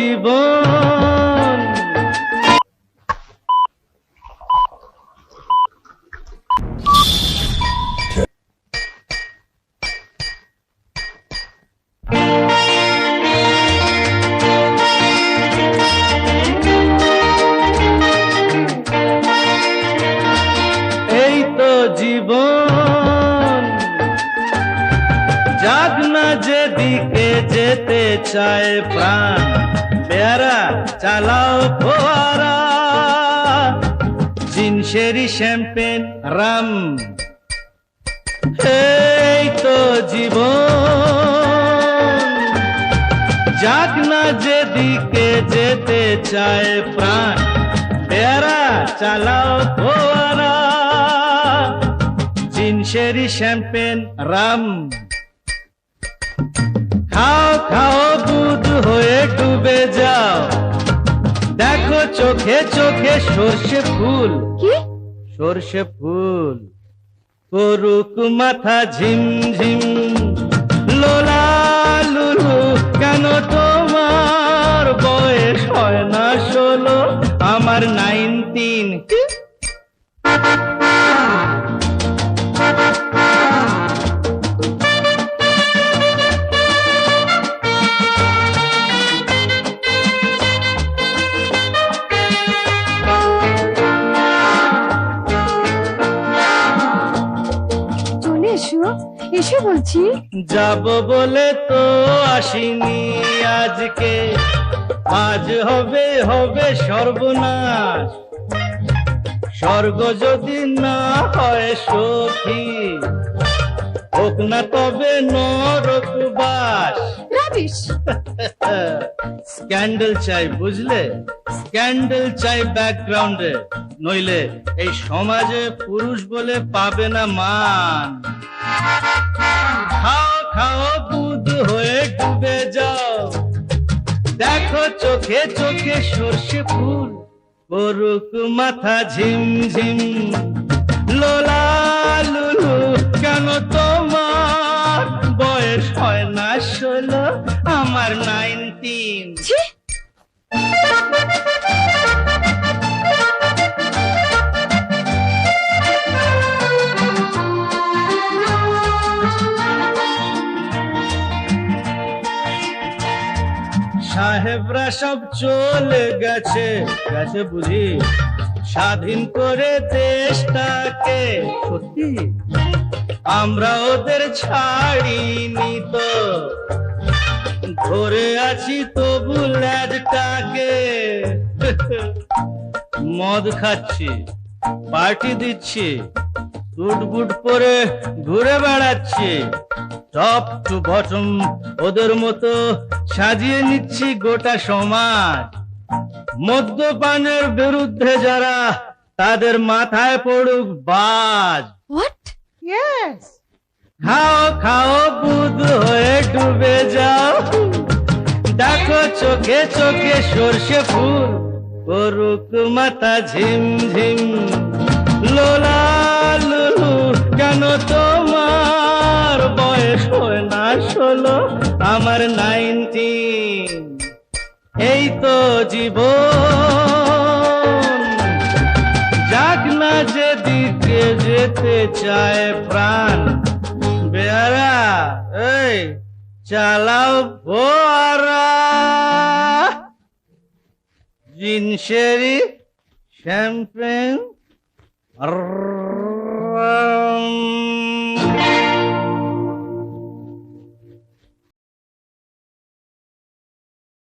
জীবন যাক না যেদিকে যেতে চায় প্রাণ। পেয়ারা চালাও ফোয়ারা। Gin sherry champagne rum. এই তো জীবন। যাক না যেদিকে যেতে চায় প্রাণ। পেয়ারা চালাও ফোয়ারা। Gin sherry champagne rum. খাও দুধ হয়ে ডুবে যাও। দেখো চোখে চোখে সর্ষে ফুল। কি? সর্ষে ফুল। করুক মাথা ঝিম ঝিম। লোলা লুলু কেন তোমার বয়স হয় না ষোলো? আমার নাইনটিন। এসো এসে বলছি। যাব বলে তো আসিনি আজকে। আজ হবে হবে সর্বনাশ। স্বর্গ যদি না হয় সখী হোক না তবে নরকবাস স্ক্যান্ডেল চাই বুঝলে? স্ক্যান্ডেল চাই ব্যাকগ্রাউন্ডে নইলে এই সমাজে পুরুষ বলে পাবে না মান। খাও খাও বুধ হয়ে ডুবে যাও। দেখো চোখে চোখে সর্ষে ফুল করুক মাথা ঝিম ঝিম লুলু সাহেবরা সব চলে গেছে। গেছে বুঝি? স্বাধীন করে দেশটাকে। সত্যি? আমরা ওদের ছাড়িনি তো। ধরে আছি তবু ল্যাজটাকে। মদ খাচ্ছি, পার্টি দিচ্ছি সুট বুট পরে ঘুরে বেড়াচ্ছি। টপ টু বটম ওদের মতো সাজিয়ে নিচ্ছি গোটা সমাজ। মদ্যপানের বিরুদ্ধে যারা তাদের মাথায় পড়ুক বাজ। হোয়াট খাও খাও বুধ হয়ে ডুবে যাও। দেখো চোখে চোখে সর্ষে ফুল করুক মাথা ঝিম ঝিম নাইনটিন এই তো জীবন। যাক না যেদিকে যেতে চায় প্রাণ। বেয়ারা, এই, চালাও ফোয়ারা জিনসেরি শ্যাম্পেন।